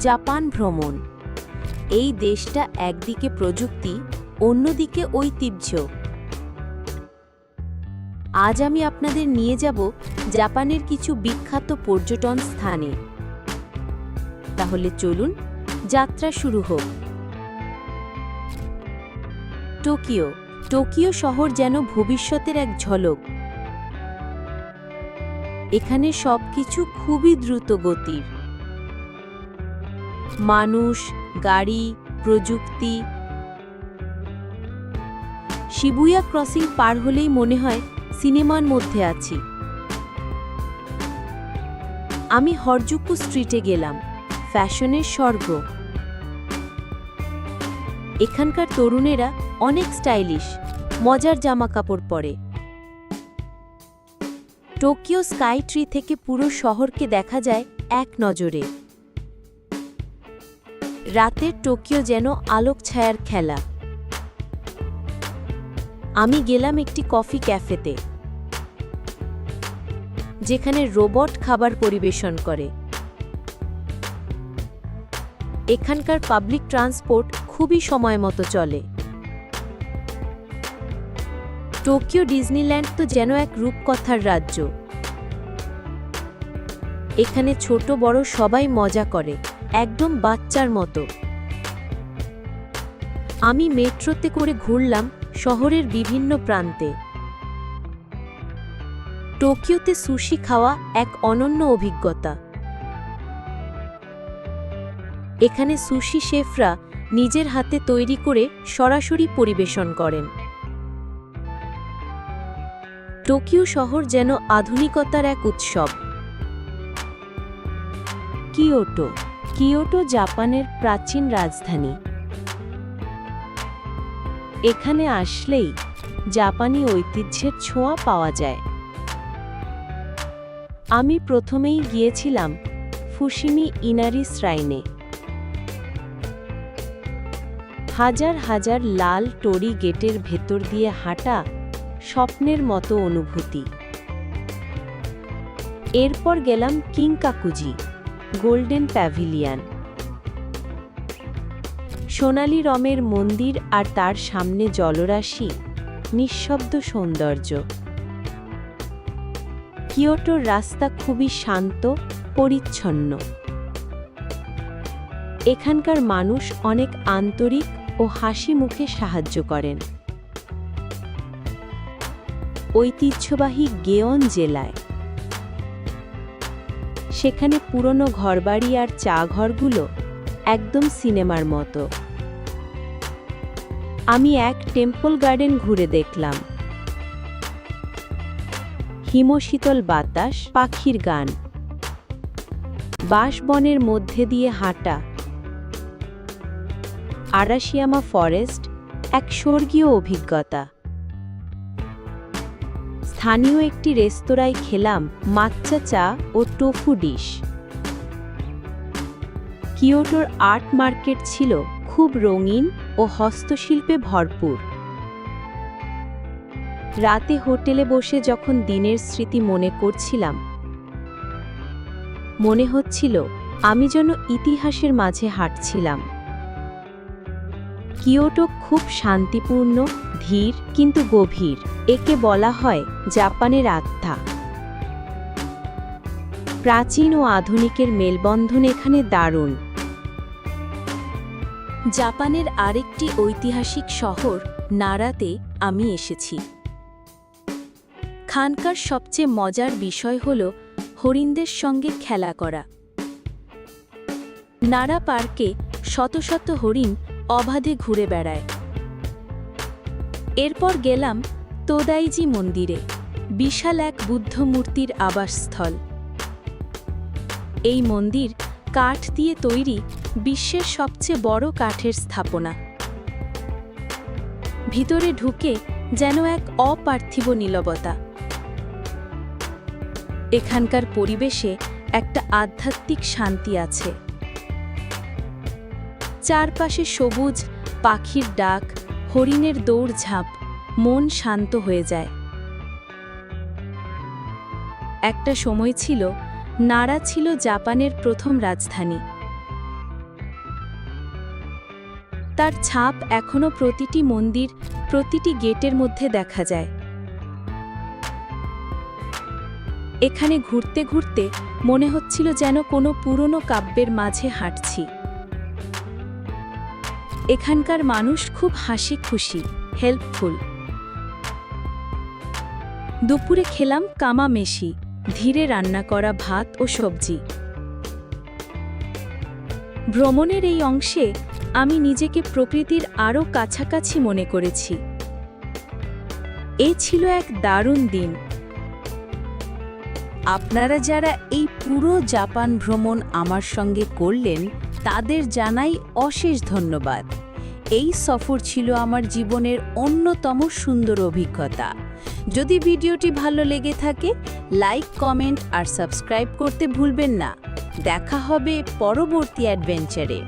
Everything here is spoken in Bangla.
জাপান ভ্রমণ। এই দেশটা একদিকে প্রযুক্তি, অন্যদিকে ঐতিহ্য। আজ আমি আপনাদের নিয়ে যাব জাপানের কিছু বিখ্যাত পর্যটন স্থানে। তাহলে চলুন, যাত্রা শুরু হোক। টোকিও। টোকিও শহর যেন ভবিষ্যতের এক ঝলক। এখানে সবকিছু খুবই দ্রুত গতির মানুষ, গাড়ি, প্রযুক্তি। শিবুয়া ক্রসিং পার হলেই মনে হয় সিনেমার মধ্যে আছি। আমি হরজুকু স্ট্রিটে গেলাম, ফ্যাশনের স্বর্গ। এখানকার তরুণেরা অনেক স্টাইলিশ, মজার জামা কাপড় পরে। টোকিও স্কাই ট্রি থেকে পুরো শহরকে দেখা যায় এক নজরে। রাতের টোকিও যেন আলোক ছায়ার খেলা। আমি গেলাম একটি কফি ক্যাফেতে, যেখানে রোবট খাবার পরিবেশন করে। এখানকার পাবলিক ট্রান্সপোর্ট খুবই সময় মতো চলে। টোকিও ডিজনিল্যান্ড তো যেন এক রূপকথার রাজ্য। এখানে ছোট বড় সবাই মজা করে। একদম বাচ্চার মতো। আমি মেট্রোতে করে ঘুরলাম শহরের বিভিন্ন প্রান্তে। টোকিওতে সুশি খাওয়া এক অনন্য অভিজ্ঞতা। এখানে সুশি শেফরা নিজের হাতে তৈরি করে সরাসরি পরিবেশন করেন। টোকিও শহর যেন আধুনিকতার এক উৎসব। কিয়োটো কিয়োটো জাপানের প্রাচীন রাজধানী। এখানে আসলেই জাপানি ঐতিহ্যের ছোঁয়া পাওয়া যায়। আমি প্রথমেই গিয়েছিলাম ফুসিমি ইনারি শ্রাইনে। হাজার হাজার লাল টরি গেটের ভেতর দিয়ে হাঁটা স্বপ্নের মতো অনুভূতি। এরপর গেলাম কিংকাকুজি। Golden Pavilion. সোনালি রমের মন্দির আর তার সামনে জলরাশি, নিঃশব্দ সৌন্দর্য। কিয়োটোর রাস্তা খুবই শান্ত, পরিচ্ছন্ন। এখানকার মানুষ অনেক আন্তরিক ও হাসি মুখে সাহায্য করেন। ঐতিহ্যবাহী গেয়ন জেলায় সেখানে পুরনো ঘরবাড়ি আর চা ঘরগুলো একদম সিনেমার মতো। আমি এক টেম্পল গার্ডেন ঘুরে দেখলাম। হিমশীতল বাতাস, পাখির গান। বাঁশবনের মধ্যে দিয়ে হাঁটা। আরাশিয়ামা ফরেস্ট, এক স্বর্গীয় অভিজ্ঞতা। স্থানীয় একটি রেস্তোরাঁয় খেলাম মাচ্চা চা ও টোফু ডিশ। কিয়োটোর আর্ট মার্কেট ছিল খুব রঙিন ও হস্তশিল্পে ভরপুর। রাতে হোটেলে বসে যখন দিনের স্মৃতি মনে করছিলাম, মনে হচ্ছিল আমি যেন ইতিহাসের মাঝে হাঁটছিলাম। কিয়োটো খুব শান্তিপূর্ণ, ধীর কিন্তু গভীর। একে বলা হয় জাপানের আত্মা। প্রাচীন ও আধুনিকের মেলবন্ধন এখানে দারুণ। জাপানের আরেকটি ঐতিহাসিক শহর, নারাতে, আমি এসেছি। খানকার সবচেয়ে মজার বিষয় হল হরিণদের সঙ্গে খেলা করা। নারা পার্কে শত শত হরিণ অবাধে ঘুরে বেড়ায়। এরপর গেলাম তোদাইজি মন্দিরে, বিশাল এক বুদ্ধ মূর্তির আবাসস্থল। এই মন্দির কাঠ দিয়ে তৈরি বিশ্বের সবচেয়ে বড় কাঠের স্থাপনা। ভিতরে ঢুকে যেন এক অপার্থিব নীলবতা। এখানকার পরিবেশে একটা আধ্যাত্মিক শান্তি আছে। চারপাশে সবুজ, পাখির ডাক, হরিণের দৌড়ঝাঁপ, মন শান্ত হয়ে যায়। একটা সময় ছিল, নাড়া ছিল জাপানের প্রথম রাজধানী। তার ছাপ এখনও প্রতিটি মন্দির, প্রতিটি গেটের মধ্যে দেখা যায়। এখানে ঘুরতে ঘুরতে মনে হচ্ছিল যেন কোনো পুরনো কাব্যের মাঝে হাঁটছি। এখানকার মানুষ খুব হাসি খুশি হেল্পফুল দুপুরে খেলাম কামা মেশি, ধীরে রান্না করা ভাত ও সবজি। ভ্রমণের এই অংশে আমি নিজেকে প্রকৃতির আরও কাছাকাছি মনে করেছি। এ ছিল এক দারুণ দিন। আপনারা যারা এই পুরো জাপান ভ্রমণ আমার সঙ্গে করলেন, তাদের জানাই অশেষ ধন্যবাদ। এই সফর ছিল আমার জীবনের অন্যতম সুন্দর অভিজ্ঞতা। যদি ভিডিওটি ভালো লেগে থাকে, লাইক, কমেন্ট আর সাবস্ক্রাইব করতে ভুলবেন না। দেখা হবে পরবর্তী অ্যাডভেঞ্চারে।